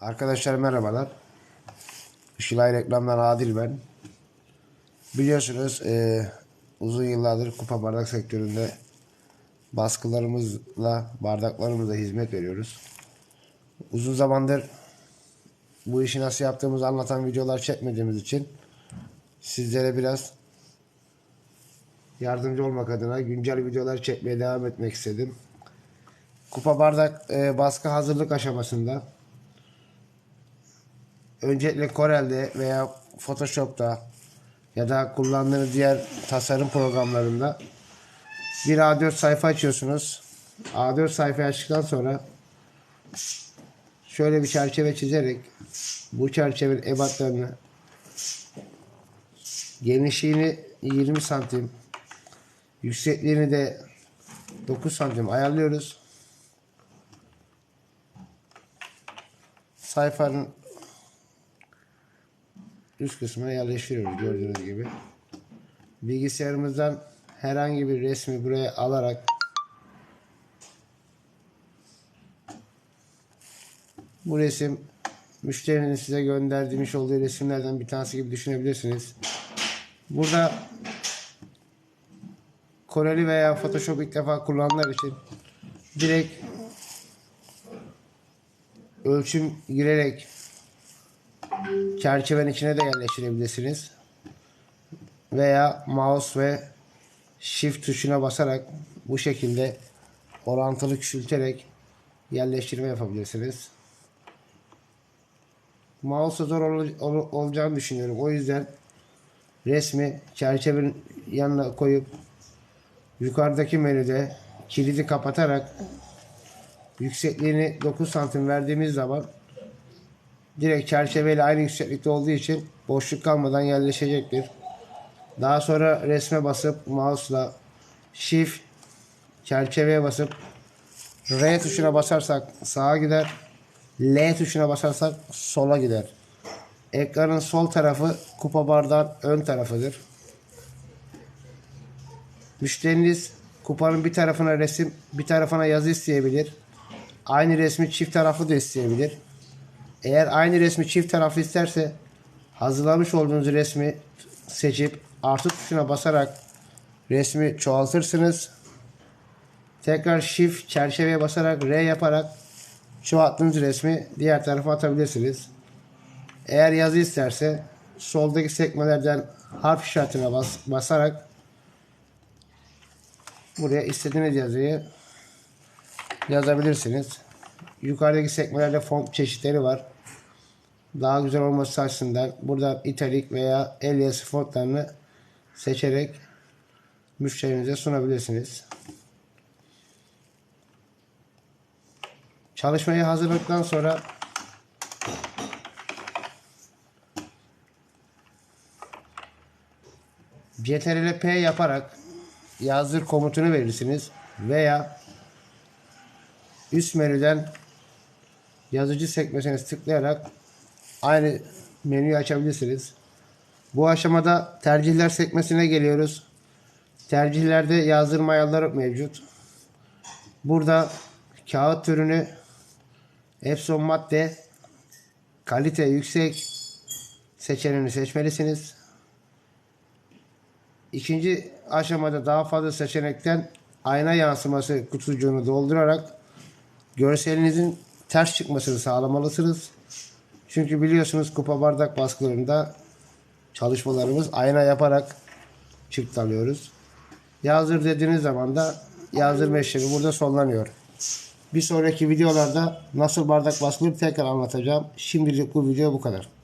Arkadaşlar merhabalar. Işılay Reklam'dan Adil ben. Biliyorsunuz eee, uzun yıllardır kupa bardak sektöründe baskılarımızla, bardaklarımızla hizmet veriyoruz. Uzun zamandır bu işi nasıl yaptığımızı anlatan videolar çekmediğimiz için sizlere biraz yardımcı olmak adına güncel videolar çekmeye devam etmek istedim. Kupa bardak eee, baskı hazırlık aşamasında öncelikle Corel'de veya Photoshop'ta ya da kullandığınız diğer tasarım programlarında bir A4 sayfa açıyorsunuz. A4 sayfayı açtıktan sonra şöyle bir çerçeve çizerek bu çerçevenin ebatlarını genişliğini 20 santim yüksekliğini de 9 santim ayarlıyoruz. Sayfanın üst kısmına yerleştiriyoruz gördüğünüz gibi. Bilgisayarımızdan herhangi bir resmi buraya alarak bu resim müşterinin size gönderdiğimiz olduğu resimlerden bir tanesi gibi düşünebilirsiniz. Burada Corel'i veya Photoshop ilk defa kullananlar için direkt ölçüm girerek çerçevenin içine de yerleştirebilirsiniz. Veya mouse ve shift tuşuna basarak bu şekilde orantılı küçülterek yerleştirme yapabilirsiniz. Mouse'a zor ol- ol- olacağını düşünüyorum. O yüzden resmi çerçevenin yanına koyup yukarıdaki menüde kilidi kapatarak yüksekliğini 9 santim verdiğimiz zaman direkt çerçeveyle aynı yükseklikte olduğu için boşluk kalmadan yerleşecektir. Daha sonra resme basıp mouse'la shift çerçeveye basıp R tuşuna basarsak sağa gider. L tuşuna basarsak sola gider. Ekranın sol tarafı kupa bardağın ön tarafıdır. Müşteriniz kupanın bir tarafına resim, bir tarafına yazı isteyebilir. Aynı resmi çift taraflı da isteyebilir. Eğer aynı resmi çift taraflı isterse hazırlamış olduğunuz resmi seçip artı tuşuna basarak resmi çoğaltırsınız. Tekrar shift çerçeveye basarak R yaparak çoğalttığınız resmi diğer tarafa atabilirsiniz. Eğer yazı isterse soldaki sekmelerden harf işaretine bas, basarak buraya istediğiniz yazıyı yazabilirsiniz. Yukarıdaki sekmelerde font çeşitleri var. Daha güzel olması açısından buradan italik veya el yazısı fontlarını seçerek müşterinize sunabilirsiniz. Çalışmayı hazırladıktan sonra CTRL P yaparak yazdır komutunu verirsiniz veya üst menüden yazıcı sekmesine tıklayarak aynı menüyü açabilirsiniz. Bu aşamada tercihler sekmesine geliyoruz. Tercihlerde yazdırma ayarları mevcut. Burada kağıt türünü Epson madde kalite yüksek seçeneğini seçmelisiniz. İkinci aşamada daha fazla seçenekten ayna yansıması kutucuğunu doldurarak görselinizin ters çıkmasını sağlamalısınız. Çünkü biliyorsunuz kupa bardak baskılarında çalışmalarımız ayna yaparak çıkt alıyoruz. Yazdır dediğiniz zaman da yazdırma işlemi burada sonlanıyor. Bir sonraki videolarda nasıl bardak baskıları tekrar anlatacağım. Şimdilik bu video bu kadar.